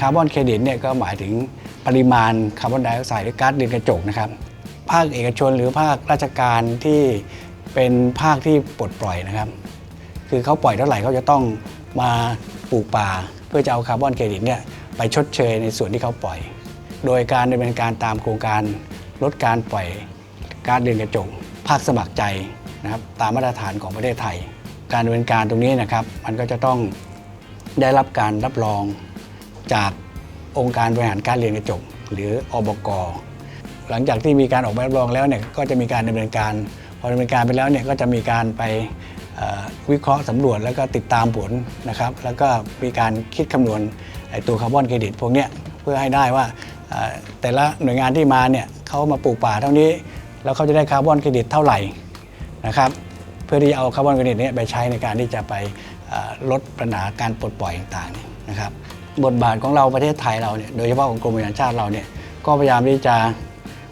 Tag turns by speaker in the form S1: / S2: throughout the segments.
S1: คาร์บอนเครดิตเนี่ยก็หมายถึงปริมาณคาร์บอนไดออกไซด์หรือก๊าซเรือนกระจกนะครับ ภาคเอกชนหรือภาคราชการที่เป็นภาคที่ปลดปล่อยนะครับ คือเขาปล่อยเท่าไหร่เขาจะต้องมาปลูกป่า เพื่อจะเอาคาร์บอนเครดิตเนี่ยไปชดเชยในส่วนที่เขาปล่อย โดยการดำเนินการตามโครงการลดการปล่อยก๊าซเรือนกระจก ภาคสมัครใจนะครับตามมาตรฐานของประเทศไทย การดำเนินการตรงนี้นะครับ มันก็จะต้องได้รับการรับรอง จากองค์การบริหารการเรือนกระจก หรืออบก หลังจากที่มีการออกใบรับรองแล้วเนี่ยก็จะมีการดำเนินการ พอดำเนินการไปแล้วเนี่ยก็จะมีการไปวิเคราะห์สำรวจแล้วก็ติดตามผลนะครับ แล้วก็มีการคิดคำนวณตัวคาร์บอนเครดิตพวกเนี้ยเพื่อให้ได้ว่าแต่ละหน่วยงานที่มาเนี่ยเขามาปลูกป่าเท่านี้ แล้วเขาจะได้คาร์บอนเครดิตเท่าไหร่นะครับ เพื่อที่จะเอาคาร์บอนเครดิตนี้ไปใช้ในการที่จะไปลดปัญหาการปลดปล่อยต่างๆนะครับ บทบาทของเราประเทศไทยเราเนี่ยโดยเฉพาะของกรมอุทยานชาติเราเนี่ยก็พยายามที่จะ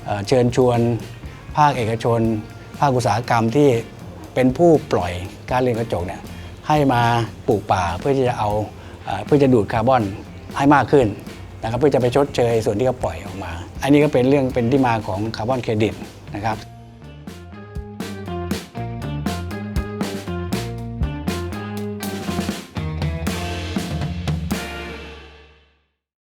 S1: เเชิญชวนภาคเอกชน ภาคอุตสาหกรรมที่เป็นผู้ปล่อยก๊าซเรือนกระจกเนี่ยให้มาปลูกป่าเพื่อที่จะเอาเอ่อเพื่อจะดูดคาร์บอนให้มากขึ้นนะครับเพื่อจะไปชดเชยส่วนที่เขาปล่อยออกมา อันนี้ก็เป็นเรื่องเป็นที่มาของคาร์บอนเครดิตนะครับ